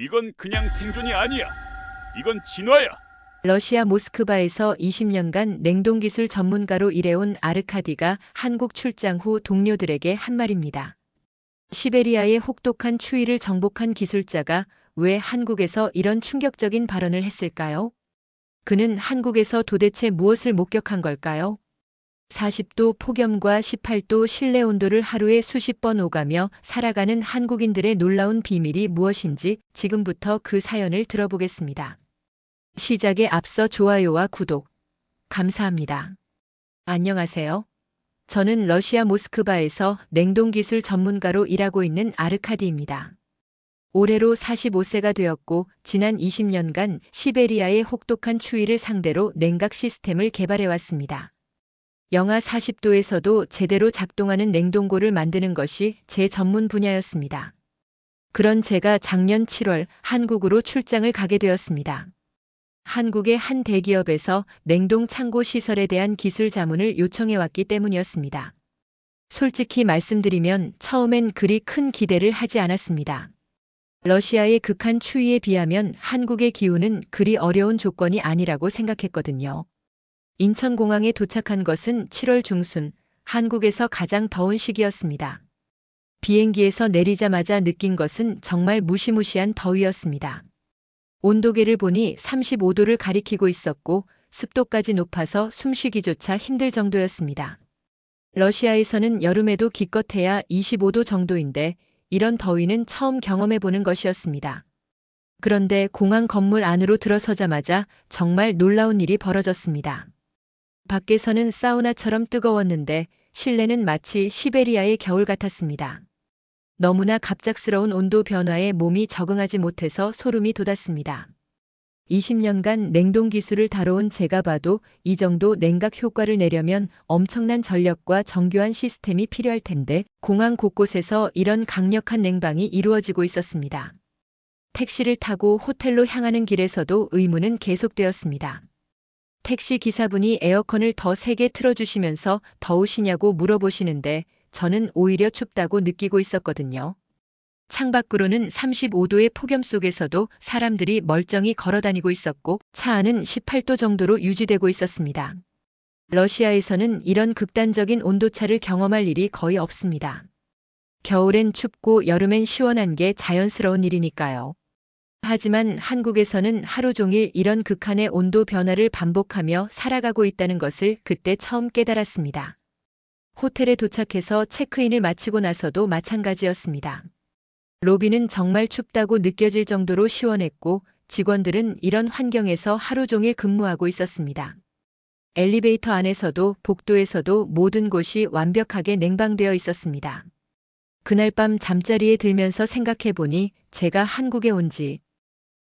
이건 그냥 생존이 아니야. 이건 진화야. 러시아 모스크바에서 20년간 냉동 기술 전문가로 일해온 아르카디가 한국 출장 후 동료들에게 한 말입니다. 시베리아의 혹독한 추위를 정복한 기술자가 왜 한국에서 이런 충격적인 발언을 했을까요? 그는 한국에서 도대체 무엇을 목격한 걸까요? 40도 폭염과 18도 실내 온도를 하루에 수십 번 오가며 살아가는 한국인들의 놀라운 비밀이 무엇인지 지금부터 그 사연을 들어보겠습니다. 시작에 앞서 좋아요와 구독 감사합니다. 안녕하세요. 저는 러시아 모스크바에서 냉동기술 전문가로 일하고 있는 아르카디입니다. 올해로 45세가 되었고 지난 20년간 시베리아의 혹독한 추위를 상대로 냉각 시스템을 개발해 왔습니다. 영하 40도에서도 제대로 작동하는 냉동고를 만드는 것이 제 전문 분야였습니다. 그런 제가 작년 7월 한국으로 출장을 가게 되었습니다. 한국의 한 대기업에서 냉동 창고 시설에 대한 기술 자문을 요청해 왔기 때문이었습니다. 솔직히 말씀드리면 처음엔 그리 큰 기대를 하지 않았습니다. 러시아의 극한 추위에 비하면 한국의 기후는 그리 어려운 조건이 아니라고 생각했거든요. 인천공항에 도착한 것은 7월 중순, 한국에서 가장 더운 시기였습니다. 비행기에서 내리자마자 느낀 것은 정말 무시무시한 더위였습니다. 온도계를 보니 35도를 가리키고 있었고 습도까지 높아서 숨쉬기조차 힘들 정도였습니다. 러시아에서는 여름에도 기껏해야 25도 정도인데 이런 더위는 처음 경험해 보는 것이었습니다. 그런데 공항 건물 안으로 들어서자마자 정말 놀라운 일이 벌어졌습니다. 밖에서는 사우나처럼 뜨거웠는데 실내는 마치 시베리아의 겨울 같았습니다. 너무나 갑작스러운 온도 변화에 몸이 적응하지 못해서 소름이 돋았습니다. 20년간 냉동 기술을 다뤄온 제가 봐도 이 정도 냉각 효과를 내려면 엄청난 전력과 정교한 시스템이 필요할 텐데 공항 곳곳에서 이런 강력한 냉방이 이루어지고 있었습니다. 택시를 타고 호텔로 향하는 길에서도 의문은 계속되었습니다. 택시 기사분이 에어컨을 더 세게 틀어주시면서 더우시냐고 물어보시는데 저는 오히려 춥다고 느끼고 있었거든요. 창밖으로는 35도의 폭염 속에서도 사람들이 멀쩡히 걸어 다니고 있었고 차 안은 18도 정도로 유지되고 있었습니다. 러시아에서는 이런 극단적인 온도차를 경험할 일이 거의 없습니다. 겨울엔 춥고 여름엔 시원한 게 자연스러운 일이니까요. 하지만 한국에서는 하루 종일 이런 극한의 온도 변화를 반복하며 살아가고 있다는 것을 그때 처음 깨달았습니다. 호텔에 도착해서 체크인을 마치고 나서도 마찬가지였습니다. 로비는 정말 춥다고 느껴질 정도로 시원했고 직원들은 이런 환경에서 하루 종일 근무하고 있었습니다. 엘리베이터 안에서도 복도에서도 모든 곳이 완벽하게 냉방되어 있었습니다. 그날 밤 잠자리에 들면서 생각해 보니 제가 한국에 온 지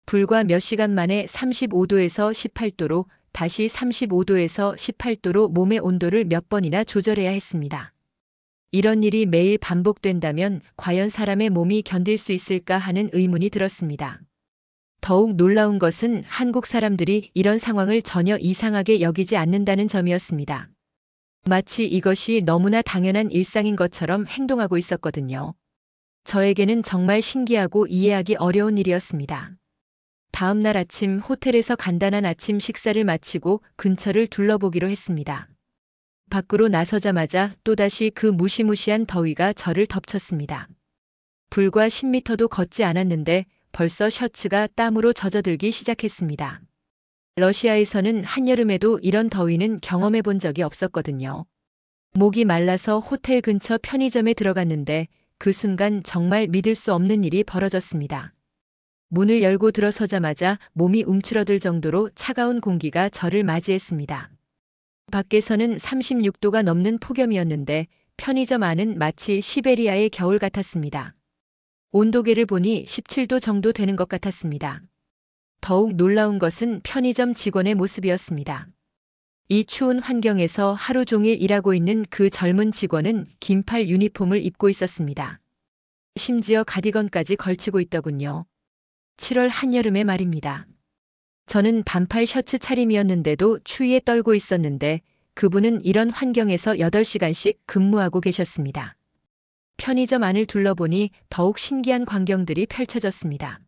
불과 몇 시간 만에 35도에서 18도로 다시 35도에서 18도로 몸의 온도를 몇 번이나 조절해야 했습니다. 이런 일이 매일 반복된다면 과연 사람의 몸이 견딜 수 있을까 하는 의문이 들었습니다. 더욱 놀라운 것은 한국 사람들이 이런 상황을 전혀 이상하게 여기지 않는다는 점이었습니다. 마치 이것이 너무나 당연한 일상인 것처럼 행동하고 있었거든요. 저에게는 정말 신기하고 이해하기 어려운 일이었습니다. 다음 날 아침 호텔에서 간단한 아침 식사를 마치고 근처를 둘러보기로 했습니다. 밖으로 나서자마자 또다시 그 무시무시한 더위가 저를 덮쳤습니다. 불과 10미터도 걷지 않았는데 벌써 셔츠가 땀으로 젖어들기 시작했습니다. 러시아에서는 한여름에도 이런 더위는 경험해 본 적이 없었거든요. 목이 말라서 호텔 근처 편의점에 들어갔는데 그 순간 정말 믿을 수 없는 일이 벌어졌습니다. 문을 열고 들어서자마자 몸이 움츠러들 정도로 차가운 공기가 저를 맞이했습니다. 밖에서는 36도가 넘는 폭염이었는데 편의점 안은 마치 시베리아의 겨울 같았습니다. 온도계를 보니 17도 정도 되는 것 같았습니다. 더욱 놀라운 것은 편의점 직원의 모습이었습니다. 이 추운 환경에서 하루 종일 일하고 있는 그 젊은 직원은 긴팔 유니폼을 입고 있었습니다. 심지어 가디건까지 걸치고 있더군요. 7월 한여름의 말입니다. 저는 반팔 셔츠 차림이었는데도 추위에 떨고 있었는데 그분은 이런 환경에서 8시간씩 근무하고 계셨습니다. 편의점 안을 둘러보니 더욱 신기한 광경들이 펼쳐졌습니다.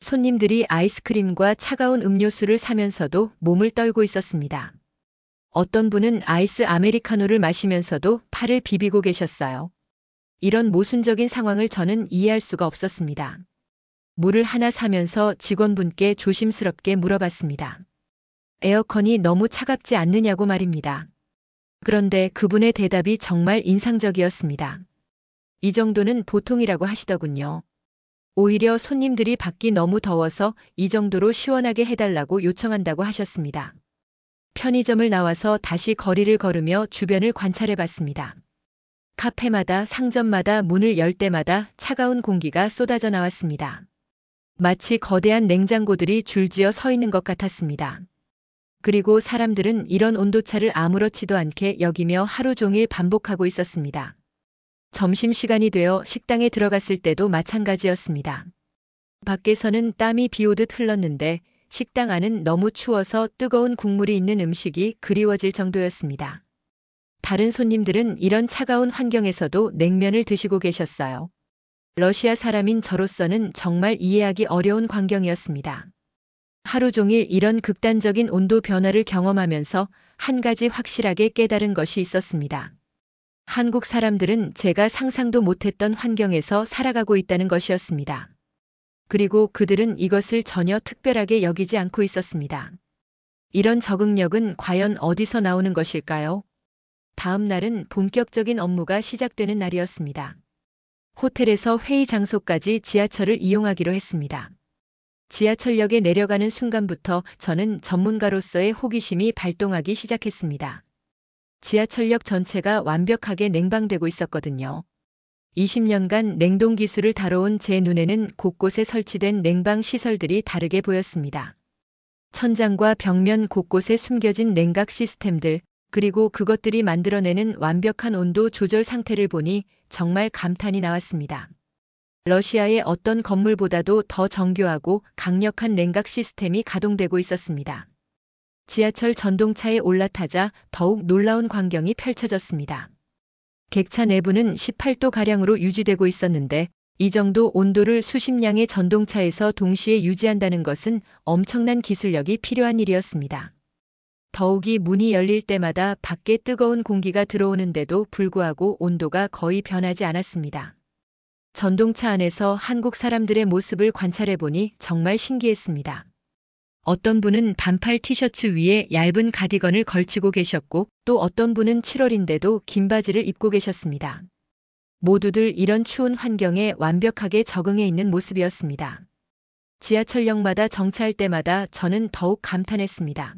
손님들이 아이스크림과 차가운 음료수를 사면서도 몸을 떨고 있었습니다. 어떤 분은 아이스 아메리카노를 마시면서도 팔을 비비고 계셨어요. 이런 모순적인 상황을 저는 이해할 수가 없었습니다. 물을 하나 사면서 직원분께 조심스럽게 물어봤습니다. 에어컨이 너무 차갑지 않느냐고 말입니다. 그런데 그분의 대답이 정말 인상적이었습니다. 이 정도는 보통이라고 하시더군요. 오히려 손님들이 밖이 너무 더워서 이 정도로 시원하게 해달라고 요청한다고 하셨습니다. 편의점을 나와서 다시 거리를 걸으며 주변을 관찰해 봤습니다. 카페마다 상점마다 문을 열 때마다 차가운 공기가 쏟아져 나왔습니다. 마치 거대한 냉장고들이 줄지어 서 있는 것 같았습니다. 그리고 사람들은 이런 온도차를 아무렇지도 않게 여기며 하루 종일 반복하고 있었습니다. 점심시간이 되어 식당에 들어갔을 때도 마찬가지였습니다. 밖에서는 땀이 비 오듯 흘렀는데 식당 안은 너무 추워서 뜨거운 국물이 있는 음식이 그리워질 정도였습니다. 다른 손님들은 이런 차가운 환경에서도 냉면을 드시고 계셨어요. 러시아 사람인 저로서는 정말 이해하기 어려운 광경이었습니다. 하루 종일 이런 극단적인 온도 변화를 경험하면서 한 가지 확실하게 깨달은 것이 있었습니다. 한국 사람들은 제가 상상도 못했던 환경에서 살아가고 있다는 것이었습니다. 그리고 그들은 이것을 전혀 특별하게 여기지 않고 있었습니다. 이런 적응력은 과연 어디서 나오는 것일까요? 다음 날은 본격적인 업무가 시작되는 날이었습니다. 호텔에서 회의 장소까지 지하철을 이용하기로 했습니다. 지하철역에 내려가는 순간부터 저는 전문가로서의 호기심이 발동하기 시작했습니다. 지하철역 전체가 완벽하게 냉방되고 있었거든요. 20년간 냉동 기술을 다뤄온 제 눈에는 곳곳에 설치된 냉방 시설들이 다르게 보였습니다. 천장과 벽면 곳곳에 숨겨진 냉각 시스템들, 그리고 그것들이 만들어내는 완벽한 온도 조절 상태를 보니 정말 감탄이 나왔습니다. 러시아의 어떤 건물보다도 더 정교하고 강력한 냉각 시스템이 가동되고 있었습니다. 지하철 전동차에 올라타자 더욱 놀라운 광경이 펼쳐졌습니다. 객차 내부는 18도가량으로 유지되고 있었는데 이 정도 온도를 수십 량의 전동차에서 동시에 유지한다는 것은 엄청난 기술력이 필요한 일이었습니다. 더욱이 문이 열릴 때마다 밖에 뜨거운 공기가 들어오는데도 불구하고 온도가 거의 변하지 않았습니다. 전동차 안에서 한국 사람들의 모습을 관찰해 보니 정말 신기했습니다. 어떤 분은 반팔 티셔츠 위에 얇은 가디건을 걸치고 계셨고 또 어떤 분은 7월인데도 긴 바지를 입고 계셨습니다. 모두들 이런 추운 환경에 완벽하게 적응해 있는 모습이었습니다. 지하철역마다 정차할 때마다 저는 더욱 감탄했습니다.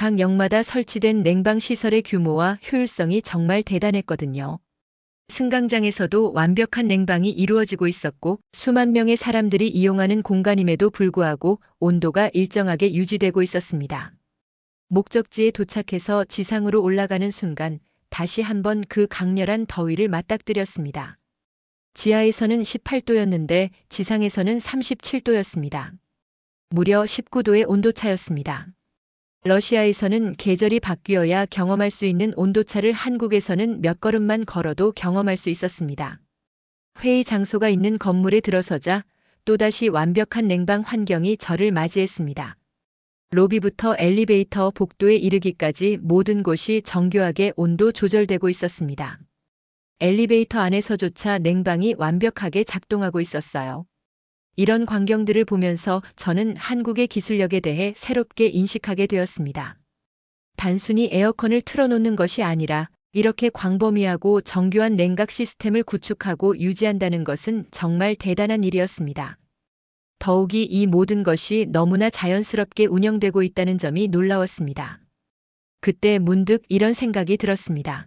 각 역마다 설치된 냉방시설의 규모와 효율성이 정말 대단했거든요. 승강장에서도 완벽한 냉방이 이루어지고 있었고 수만 명의 사람들이 이용하는 공간임에도 불구하고 온도가 일정하게 유지되고 있었습니다. 목적지에 도착해서 지상으로 올라가는 순간 다시 한번 그 강렬한 더위를 맞닥뜨렸습니다. 지하에서는 18도였는데 지상에서는 37도였습니다. 무려 19도의 온도차였습니다. 러시아에서는 계절이 바뀌어야 경험할 수 있는 온도차를 한국에서는 몇 걸음만 걸어도 경험할 수 있었습니다. 회의 장소가 있는 건물에 들어서자 또다시 완벽한 냉방 환경이 저를 맞이했습니다. 로비부터 엘리베이터 복도에 이르기까지 모든 곳이 정교하게 온도 조절되고 있었습니다. 엘리베이터 안에서조차 냉방이 완벽하게 작동하고 있었어요. 이런 광경들을 보면서 저는 한국의 기술력에 대해 새롭게 인식하게 되었습니다. 단순히 에어컨을 틀어놓는 것이 아니라 이렇게 광범위하고 정교한 냉각 시스템을 구축하고 유지한다는 것은 정말 대단한 일이었습니다. 더욱이 이 모든 것이 너무나 자연스럽게 운영되고 있다는 점이 놀라웠습니다. 그때 문득 이런 생각이 들었습니다.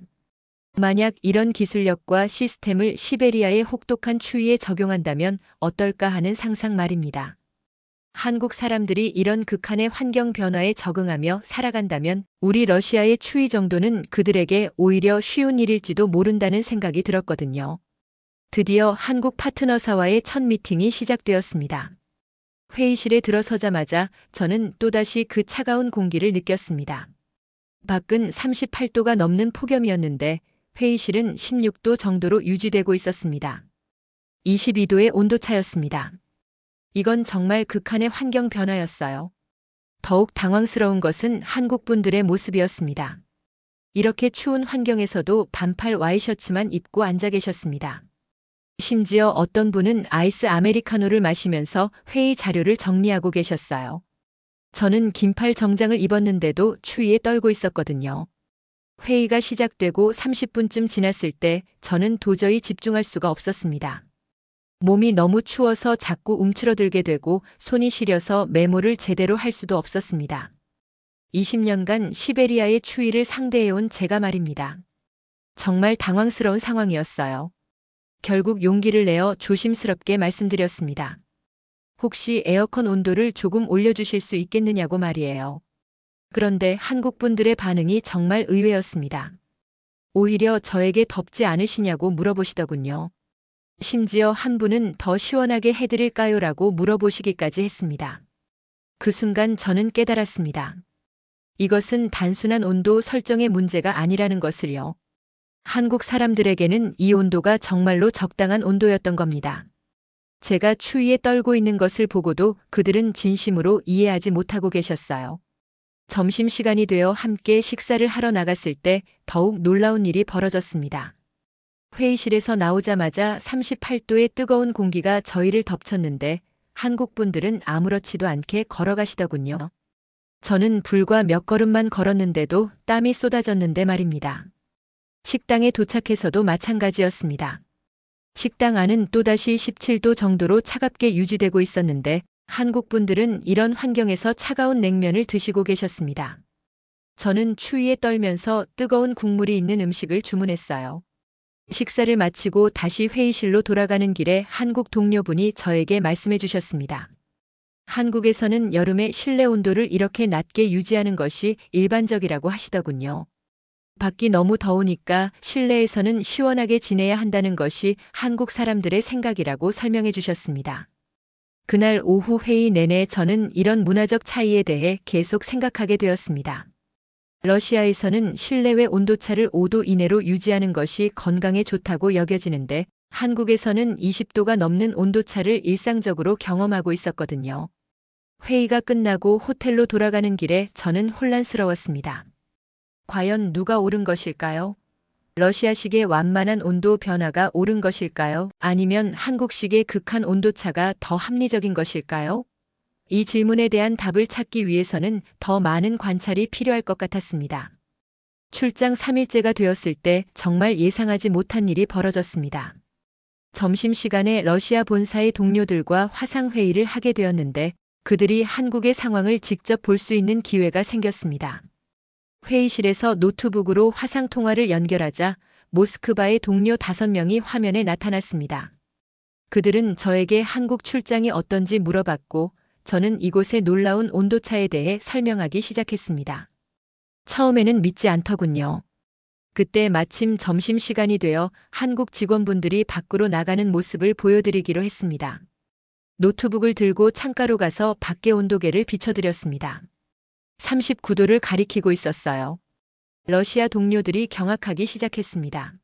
만약 이런 기술력과 시스템을 시베리아의 혹독한 추위에 적용한다면 어떨까 하는 상상 말입니다. 한국 사람들이 이런 극한의 환경 변화에 적응하며 살아간다면 우리 러시아의 추위 정도는 그들에게 오히려 쉬운 일일지도 모른다는 생각이 들었거든요. 드디어 한국 파트너사와의 첫 미팅이 시작되었습니다. 회의실에 들어서자마자 저는 또다시 그 차가운 공기를 느꼈습니다. 밖은 38도가 넘는 폭염이었는데 회의실은 16도 정도로 유지되고 있었습니다. 22도의 온도 차였습니다. 이건 정말 극한의 환경 변화였어요. 더욱 당황스러운 것은 한국 분들의 모습이었습니다. 이렇게 추운 환경에서도 반팔 와이셔츠만 입고 앉아 계셨습니다. 심지어 어떤 분은 아이스 아메리카노를 마시면서 회의 자료를 정리하고 계셨어요. 저는 긴팔 정장을 입었는데도 추위에 떨고 있었거든요. 회의가 시작되고 30분쯤 지났을 때 저는 도저히 집중할 수가 없었습니다. 몸이 너무 추워서 자꾸 움츠러들게 되고 손이 시려서 메모를 제대로 할 수도 없었습니다. 20년간 시베리아의 추위를 상대해온 제가 말입니다. 정말 당황스러운 상황이었어요. 결국 용기를 내어 조심스럽게 말씀드렸습니다. 혹시 에어컨 온도를 조금 올려주실 수 있겠느냐고 말이에요. 그런데 한국 분들의 반응이 정말 의외였습니다. 오히려 저에게 덥지 않으시냐고 물어보시더군요. 심지어 한 분은 더 시원하게 해드릴까요? 라고 물어보시기까지 했습니다. 그 순간 저는 깨달았습니다. 이것은 단순한 온도 설정의 문제가 아니라는 것을요. 한국 사람들에게는 이 온도가 정말로 적당한 온도였던 겁니다. 제가 추위에 떨고 있는 것을 보고도 그들은 진심으로 이해하지 못하고 계셨어요. 점심시간이 되어 함께 식사를 하러 나갔을 때 더욱 놀라운 일이 벌어졌습니다. 회의실에서 나오자마자 38도의 뜨거운 공기가 저희를 덮쳤는데 한국 분들은 아무렇지도 않게 걸어가시더군요. 저는 불과 몇 걸음만 걸었는데도 땀이 쏟아졌는데 말입니다. 식당에 도착해서도 마찬가지였습니다. 식당 안은 또다시 17도 정도로 차갑게 유지되고 있었는데 한국 분들은 이런 환경에서 차가운 냉면을 드시고 계셨습니다. 저는 추위에 떨면서 뜨거운 국물이 있는 음식을 주문했어요. 식사를 마치고 다시 회의실로 돌아가는 길에 한국 동료분이 저에게 말씀해 주셨습니다. 한국에서는 여름에 실내 온도를 이렇게 낮게 유지하는 것이 일반적이라고 하시더군요. 밖이 너무 더우니까 실내에서는 시원하게 지내야 한다는 것이 한국 사람들의 생각이라고 설명해 주셨습니다. 그날 오후 회의 내내 저는 이런 문화적 차이에 대해 계속 생각하게 되었습니다. 러시아에서는 실내외 온도차를 5도 이내로 유지하는 것이 건강에 좋다고 여겨지는데 한국에서는 20도가 넘는 온도차를 일상적으로 경험하고 있었거든요. 회의가 끝나고 호텔로 돌아가는 길에 저는 혼란스러웠습니다. 과연 누가 옳은 것일까요? 러시아식의 완만한 온도 변화가 옳은 것일까요? 아니면 한국식의 극한 온도차가 더 합리적인 것일까요? 이 질문에 대한 답을 찾기 위해서는 더 많은 관찰이 필요할 것 같았습니다. 출장 3일째가 되었을 때 정말 예상하지 못한 일이 벌어졌습니다. 점심시간에 러시아 본사의 동료들과 화상회의를 하게 되었는데 그들이 한국의 상황을 직접 볼 수 있는 기회가 생겼습니다. 회의실에서 노트북으로 화상 통화를 연결하자 모스크바의 동료 5명이 화면에 나타났습니다. 그들은 저에게 한국 출장이 어떤지 물어봤고 저는 이곳의 놀라운 온도차에 대해 설명하기 시작했습니다. 처음에는 믿지 않더군요. 그때 마침 점심시간이 되어 한국 직원분들이 밖으로 나가는 모습을 보여드리기로 했습니다. 노트북을 들고 창가로 가서 밖의 온도계를 비춰드렸습니다. 39도를 가리키고 있었어요. 러시아 동료들이 경악하기 시작했습니다.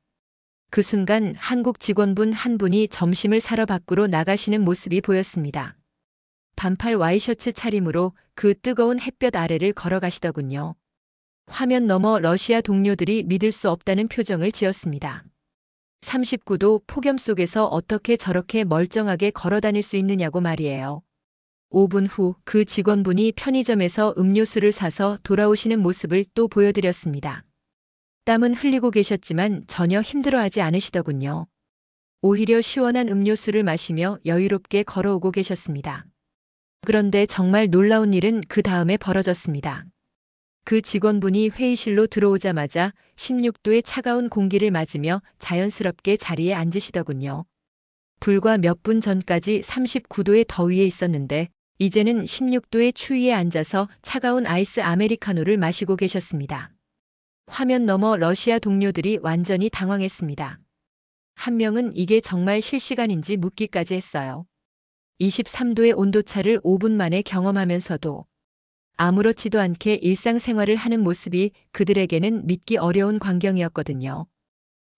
그 순간 한국 직원분 한 분이 점심을 사러 밖으로 나가시는 모습이 보였습니다. 반팔 와이셔츠 차림으로 그 뜨거운 햇볕 아래를 걸어가시더군요. 화면 너머 러시아 동료들이 믿을 수 없다는 표정을 지었습니다. 39도 폭염 속에서 어떻게 저렇게 멀쩡하게 걸어 다닐 수 있느냐고 말이에요. 5분 후 그 직원분이 편의점에서 음료수를 사서 돌아오시는 모습을 또 보여드렸습니다. 땀은 흘리고 계셨지만 전혀 힘들어하지 않으시더군요. 오히려 시원한 음료수를 마시며 여유롭게 걸어오고 계셨습니다. 그런데 정말 놀라운 일은 그 다음에 벌어졌습니다. 그 직원분이 회의실로 들어오자마자 16도의 차가운 공기를 맞으며 자연스럽게 자리에 앉으시더군요. 불과 몇 분 전까지 39도의 더위에 있었는데 이제는 16도의 추위에 앉아서 차가운 아이스 아메리카노를 마시고 계셨습니다. 화면 너머 러시아 동료들이 완전히 당황했습니다. 한 명은 이게 정말 실시간인지 묻기까지 했어요. 23도의 온도차를 5분 만에 경험하면서도 아무렇지도 않게 일상생활을 하는 모습이 그들에게는 믿기 어려운 광경이었거든요.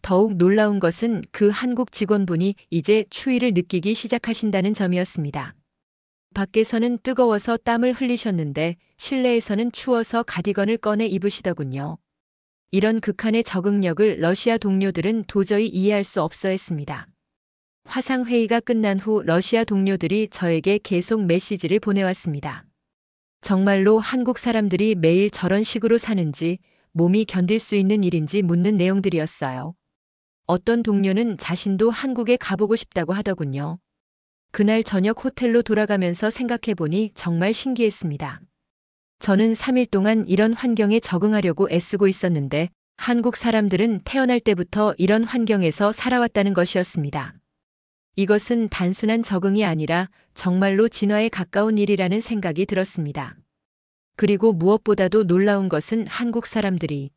더욱 놀라운 것은 그 한국 직원분이 이제 추위를 느끼기 시작하신다는 점이었습니다. 밖에서는 뜨거워서 땀을 흘리셨는데 실내에서는 추워서 가디건을 꺼내 입으시더군요. 이런 극한의 적응력을 러시아 동료들은 도저히 이해할 수 없어 했습니다. 화상회의가 끝난 후 러시아 동료들이 저에게 계속 메시지를 보내왔습니다. 정말로 한국 사람들이 매일 저런 식으로 사는지 몸이 견딜 수 있는 일인지 묻는 내용들이었어요. 어떤 동료는 자신도 한국에 가보고 싶다고 하더군요. 그날 저녁 호텔로 돌아가면서 생각해보니 정말 신기했습니다. 저는 3일 동안 이런 환경에 적응하려고 애쓰고 있었는데 한국 사람들은 태어날 때부터 이런 환경에서 살아왔다는 것이었습니다. 이것은 단순한 적응이 아니라 정말로 진화에 가까운 일이라는 생각이 들었습니다. 그리고 무엇보다도 놀라운 것은 한국 사람들이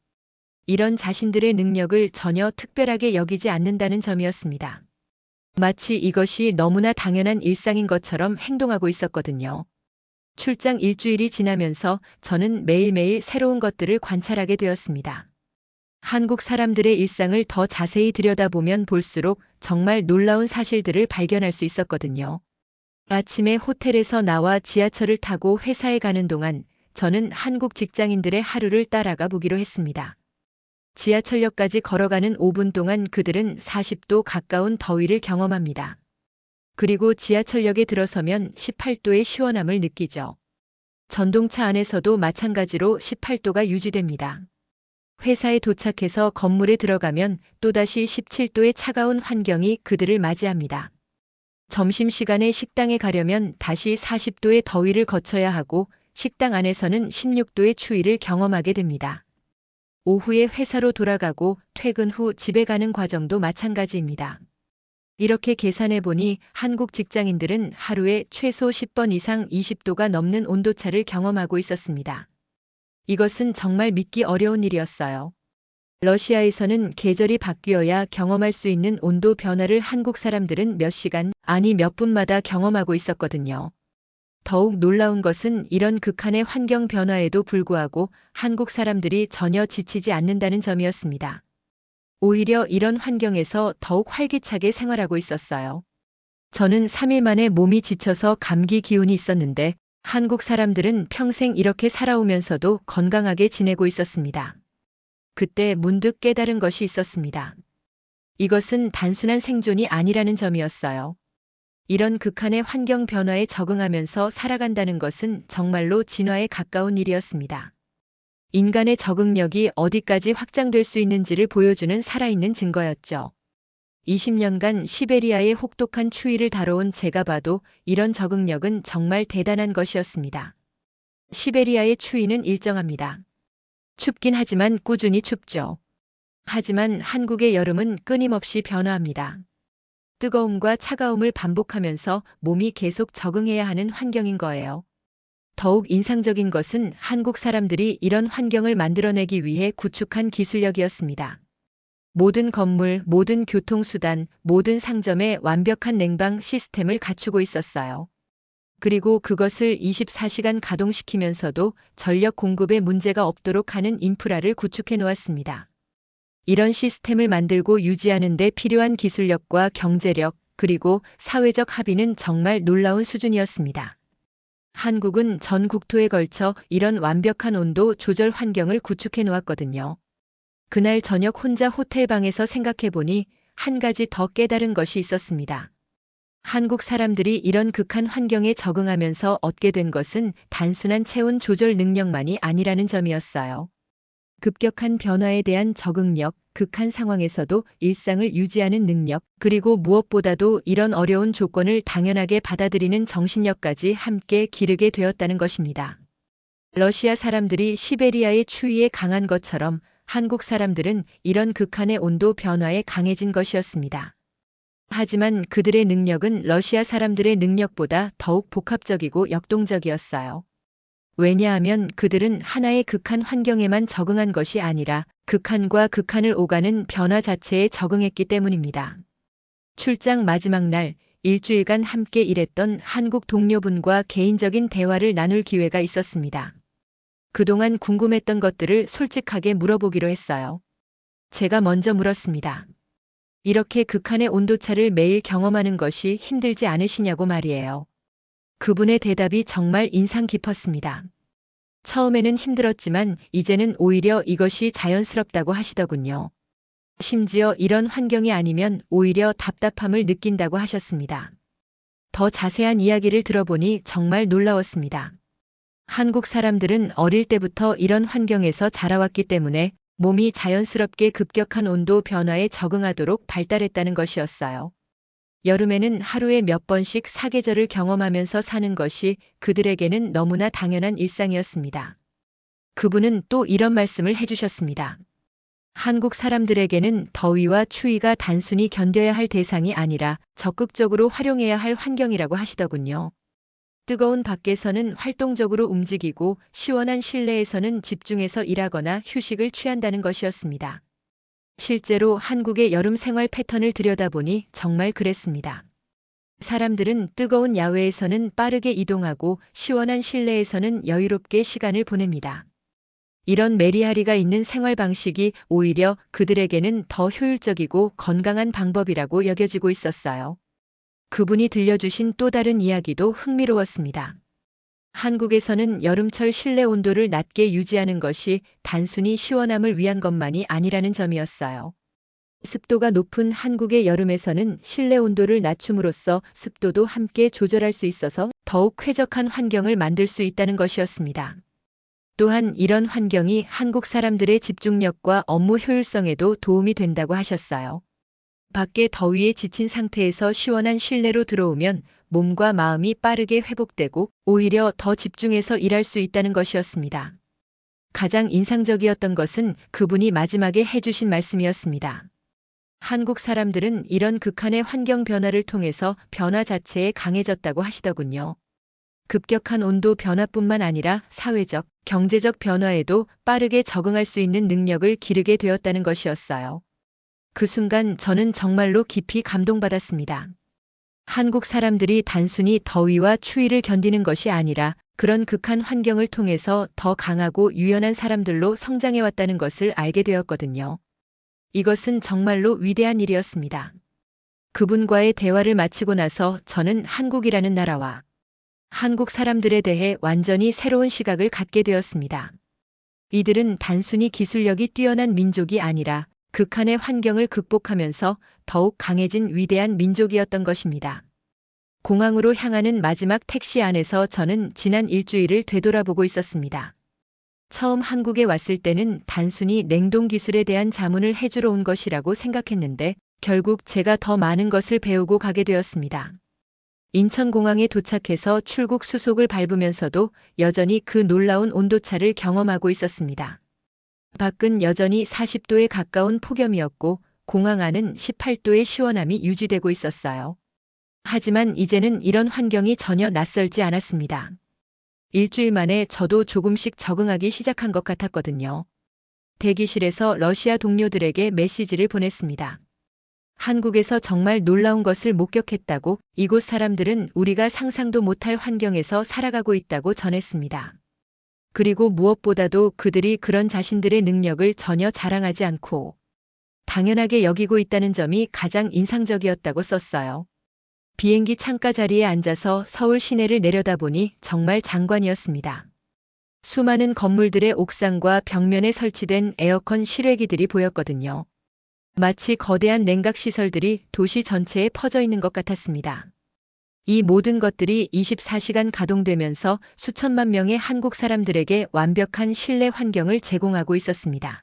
이런 자신들의 능력을 전혀 특별하게 여기지 않는다는 점이었습니다. 마치 이것이 너무나 당연한 일상인 것처럼 행동하고 있었거든요. 출장 일주일이 지나면서 저는 매일매일 새로운 것들을 관찰하게 되었습니다. 한국 사람들의 일상을 더 자세히 들여다보면 볼수록 정말 놀라운 사실들을 발견할 수 있었거든요. 아침에 호텔에서 나와 지하철을 타고 회사에 가는 동안 저는 한국 직장인들의 하루를 따라가 보기로 했습니다. 지하철역까지 걸어가는 5분 동안 그들은 40도 가까운 더위를 경험합니다. 그리고 지하철역에 들어서면 18도의 시원함을 느끼죠. 전동차 안에서도 마찬가지로 18도가 유지됩니다. 회사에 도착해서 건물에 들어가면 또다시 17도의 차가운 환경이 그들을 맞이합니다. 점심시간에 식당에 가려면 다시 40도의 더위를 거쳐야 하고 식당 안에서는 16도의 추위를 경험하게 됩니다. 오후에 회사로 돌아가고 퇴근 후 집에 가는 과정도 마찬가지입니다. 이렇게 계산해 보니 한국 직장인들은 하루에 최소 10번 이상 20도가 넘는 온도차를 경험하고 있었습니다. 이것은 정말 믿기 어려운 일이었어요. 러시아에서는 계절이 바뀌어야 경험할 수 있는 온도 변화를 한국 사람들은 몇 시간, 아니 몇 분마다 경험하고 있었거든요. 더욱 놀라운 것은 이런 극한의 환경 변화에도 불구하고 한국 사람들이 전혀 지치지 않는다는 점이었습니다. 오히려 이런 환경에서 더욱 활기차게 생활하고 있었어요. 저는 3일 만에 몸이 지쳐서 감기 기운이 있었는데 한국 사람들은 평생 이렇게 살아오면서도 건강하게 지내고 있었습니다. 그때 문득 깨달은 것이 있었습니다. 이것은 단순한 생존이 아니라는 점이었어요. 이런 극한의 환경 변화에 적응하면서 살아간다는 것은 정말로 진화에 가까운 일이었습니다. 인간의 적응력이 어디까지 확장될 수 있는지를 보여주는 살아있는 증거였죠. 20년간 시베리아의 혹독한 추위를 다뤄온 제가 봐도 이런 적응력은 정말 대단한 것이었습니다. 시베리아의 추위는 일정합니다. 춥긴 하지만 꾸준히 춥죠. 하지만 한국의 여름은 끊임없이 변화합니다. 뜨거움과 차가움을 반복하면서 몸이 계속 적응해야 하는 환경인 거예요. 더욱 인상적인 것은 한국 사람들이 이런 환경을 만들어내기 위해 구축한 기술력이었습니다. 모든 건물, 모든 교통수단, 모든 상점에 완벽한 냉방 시스템을 갖추고 있었어요. 그리고 그것을 24시간 가동시키면서도 전력 공급에 문제가 없도록 하는 인프라를 구축해 놓았습니다. 이런 시스템을 만들고 유지하는 데 필요한 기술력과 경제력, 그리고 사회적 합의는 정말 놀라운 수준이었습니다. 한국은 전 국토에 걸쳐 이런 완벽한 온도 조절 환경을 구축해 놓았거든요. 그날 저녁 혼자 호텔방에서 생각해 보니 한 가지 더 깨달은 것이 있었습니다. 한국 사람들이 이런 극한 환경에 적응하면서 얻게 된 것은 단순한 체온 조절 능력만이 아니라는 점이었어요. 급격한 변화에 대한 적응력, 극한 상황에서도 일상을 유지하는 능력, 그리고 무엇보다도 이런 어려운 조건을 당연하게 받아들이는 정신력까지 함께 기르게 되었다는 것입니다. 러시아 사람들이 시베리아의 추위에 강한 것처럼 한국 사람들은 이런 극한의 온도 변화에 강해진 것이었습니다. 하지만 그들의 능력은 러시아 사람들의 능력보다 더욱 복합적이고 역동적이었어요. 왜냐하면 그들은 하나의 극한 환경에만 적응한 것이 아니라 극한과 극한을 오가는 변화 자체에 적응했기 때문입니다. 출장 마지막 날 일주일간 함께 일했던 한국 동료분과 개인적인 대화를 나눌 기회가 있었습니다. 그동안 궁금했던 것들을 솔직하게 물어보기로 했어요. 제가 먼저 물었습니다. 이렇게 극한의 온도차를 매일 경험하는 것이 힘들지 않으시냐고 말이에요. 그분의 대답이 정말 인상 깊었습니다. 처음에는 힘들었지만 이제는 오히려 이것이 자연스럽다고 하시더군요. 심지어 이런 환경이 아니면 오히려 답답함을 느낀다고 하셨습니다. 더 자세한 이야기를 들어보니 정말 놀라웠습니다. 한국 사람들은 어릴 때부터 이런 환경에서 자라왔기 때문에 몸이 자연스럽게 급격한 온도 변화에 적응하도록 발달했다는 것이었어요. 여름에는 하루에 몇 번씩 사계절을 경험하면서 사는 것이 그들에게는 너무나 당연한 일상이었습니다. 그분은 또 이런 말씀을 해주셨습니다. 한국 사람들에게는 더위와 추위가 단순히 견뎌야 할 대상이 아니라 적극적으로 활용해야 할 환경이라고 하시더군요. 뜨거운 밖에서는 활동적으로 움직이고 시원한 실내에서는 집중해서 일하거나 휴식을 취한다는 것이었습니다. 실제로 한국의 여름 생활 패턴을 들여다보니 정말 그랬습니다. 사람들은 뜨거운 야외에서는 빠르게 이동하고 시원한 실내에서는 여유롭게 시간을 보냅니다. 이런 메리하리가 있는 생활 방식이 오히려 그들에게는 더 효율적이고 건강한 방법이라고 여겨지고 있었어요. 그분이 들려주신 또 다른 이야기도 흥미로웠습니다. 한국에서는 여름철 실내 온도를 낮게 유지하는 것이 단순히 시원함을 위한 것만이 아니라는 점이었어요. 습도가 높은 한국의 여름에서는 실내 온도를 낮춤으로써 습도도 함께 조절할 수 있어서 더욱 쾌적한 환경을 만들 수 있다는 것이었습니다. 또한 이런 환경이 한국 사람들의 집중력과 업무 효율성에도 도움이 된다고 하셨어요. 밖에 더위에 지친 상태에서 시원한 실내로 들어오면 몸과 마음이 빠르게 회복되고 오히려 더 집중해서 일할 수 있다는 것이었습니다. 가장 인상적이었던 것은 그분이 마지막에 해주신 말씀이었습니다. 한국 사람들은 이런 극한의 환경 변화를 통해서 변화 자체에 강해졌다고 하시더군요. 급격한 온도 변화뿐만 아니라 사회적, 경제적 변화에도 빠르게 적응할 수 있는 능력을 기르게 되었다는 것이었어요. 그 순간 저는 정말로 깊이 감동받았습니다. 한국 사람들이 단순히 더위와 추위를 견디는 것이 아니라 그런 극한 환경을 통해서 더 강하고 유연한 사람들로 성장해왔다는 것을 알게 되었거든요. 이것은 정말로 위대한 일이었습니다. 그분과의 대화를 마치고 나서 저는 한국이라는 나라와 한국 사람들에 대해 완전히 새로운 시각을 갖게 되었습니다. 이들은 단순히 기술력이 뛰어난 민족이 아니라 극한의 환경을 극복하면서 더욱 강해진 위대한 민족이었던 것입니다. 공항으로 향하는 마지막 택시 안에서 저는 지난 일주일을 되돌아보고 있었습니다. 처음 한국에 왔을 때는 단순히 냉동 기술에 대한 자문을 해주러 온 것이라고 생각했는데 결국 제가 더 많은 것을 배우고 가게 되었습니다. 인천공항에 도착해서 출국 수속을 밟으면서도 여전히 그 놀라운 온도차를 경험하고 있었습니다. 밖은 여전히 40도에 가까운 폭염이었고 공항 안은 18도의 시원함이 유지되고 있었어요. 하지만 이제는 이런 환경이 전혀 낯설지 않았습니다. 일주일 만에 저도 조금씩 적응하기 시작한 것 같았거든요. 대기실에서 러시아 동료들에게 메시지를 보냈습니다. 한국에서 정말 놀라운 것을 목격했다고 이곳 사람들은 우리가 상상도 못할 환경에서 살아가고 있다고 전했습니다. 그리고 무엇보다도 그들이 그런 자신들의 능력을 전혀 자랑하지 않고 당연하게 여기고 있다는 점이 가장 인상적이었다고 썼어요. 비행기 창가 자리에 앉아서 서울 시내를 내려다보니 정말 장관이었습니다. 수많은 건물들의 옥상과 벽면에 설치된 에어컨 실외기들이 보였거든요. 마치 거대한 냉각 시설들이 도시 전체에 퍼져 있는 것 같았습니다. 이 모든 것들이 24시간 가동되면서 수천만 명의 한국 사람들에게 완벽한 실내 환경을 제공하고 있었습니다.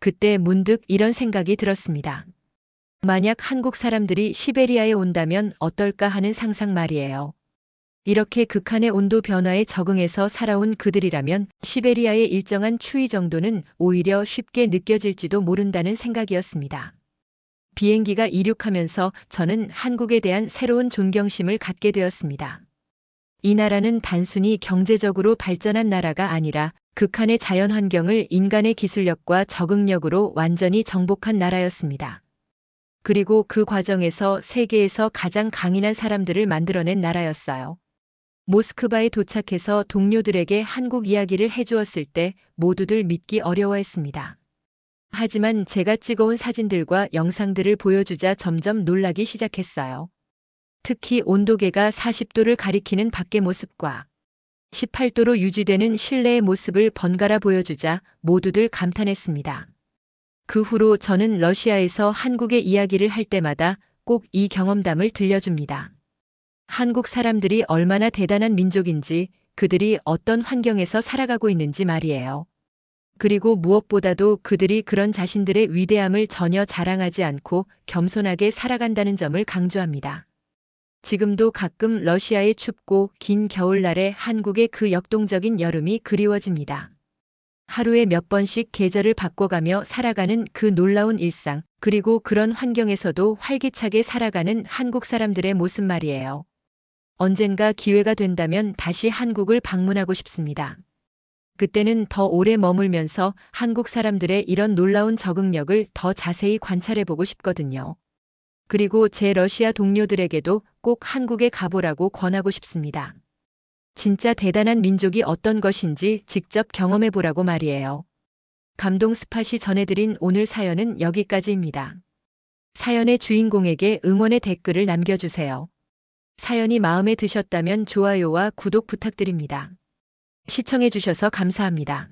그때 문득 이런 생각이 들었습니다. 만약 한국 사람들이 시베리아에 온다면 어떨까 하는 상상 말이에요. 이렇게 극한의 온도 변화에 적응해서 살아온 그들이라면 시베리아의 일정한 추위 정도는 오히려 쉽게 느껴질지도 모른다는 생각이었습니다. 비행기가 이륙하면서 저는 한국에 대한 새로운 존경심을 갖게 되었습니다. 이 나라는 단순히 경제적으로 발전한 나라가 아니라 극한의 자연 환경을 인간의 기술력과 적응력으로 완전히 정복한 나라였습니다. 그리고 그 과정에서 세계에서 가장 강인한 사람들을 만들어낸 나라였어요. 모스크바에 도착해서 동료들에게 한국 이야기를 해주었을 때 모두들 믿기 어려워했습니다. 하지만 제가 찍어온 사진들과 영상들을 보여주자 점점 놀라기 시작했어요. 특히 온도계가 40도를 가리키는 밖의 모습과 18도로 유지되는 실내의 모습을 번갈아 보여주자 모두들 감탄했습니다. 그 후로 저는 러시아에서 한국의 이야기를 할 때마다 꼭 이 경험담을 들려줍니다. 한국 사람들이 얼마나 대단한 민족인지 그들이 어떤 환경에서 살아가고 있는지 말이에요. 그리고 무엇보다도 그들이 그런 자신들의 위대함을 전혀 자랑하지 않고 겸손하게 살아간다는 점을 강조합니다. 지금도 가끔 러시아의 춥고 긴 겨울날에 한국의 그 역동적인 여름이 그리워집니다. 하루에 몇 번씩 계절을 바꿔가며 살아가는 그 놀라운 일상, 그리고 그런 환경에서도 활기차게 살아가는 한국 사람들의 모습 말이에요. 언젠가 기회가 된다면 다시 한국을 방문하고 싶습니다. 그때는 더 오래 머물면서 한국 사람들의 이런 놀라운 적응력을 더 자세히 관찰해보고 싶거든요. 그리고 제 러시아 동료들에게도 꼭 한국에 가보라고 권하고 싶습니다. 진짜 대단한 민족이 어떤 것인지 직접 경험해보라고 말이에요. 감동 스팟이 전해드린 오늘 사연은 여기까지입니다. 사연의 주인공에게 응원의 댓글을 남겨주세요. 사연이 마음에 드셨다면 좋아요와 구독 부탁드립니다. 시청해주셔서 감사합니다.